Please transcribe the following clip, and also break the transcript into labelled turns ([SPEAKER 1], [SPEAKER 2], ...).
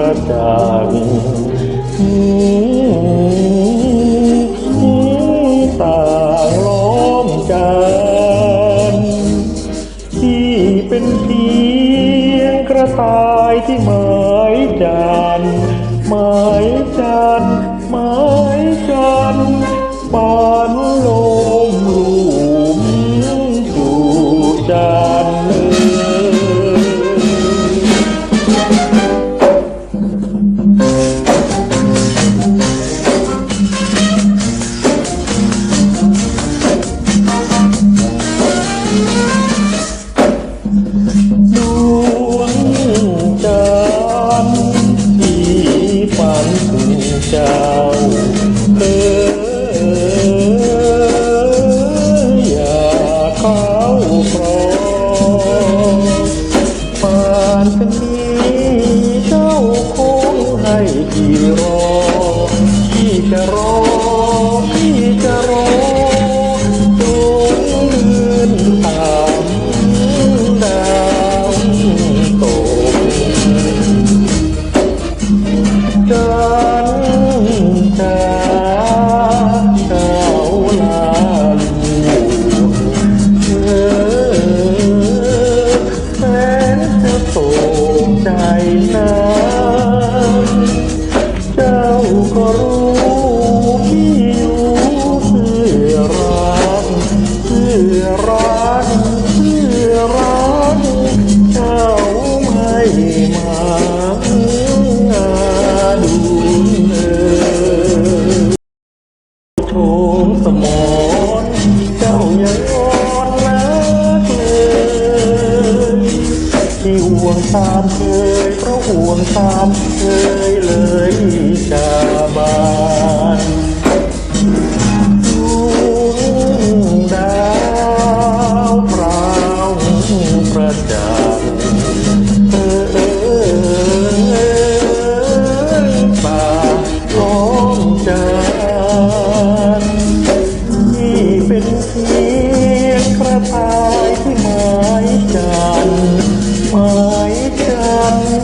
[SPEAKER 1] ประจ่างต่างล้อมกันที่เป็นเพียงกระต่ายที่หมายจานหมายจานหมายานเป็นนี้เจ้าคงให้ที่รอที่จะรอ รักเพื่อรักเจ้าไม่มาดูเออโชมสมอนเจ้ายังอ่อนนักเลยที่ห่วงตามเคยเพราะห่วงตามเคยเลยจ จากเออป่าของจันนี่เป็นเสียงกระต่ายที่หมายจันหมายจัน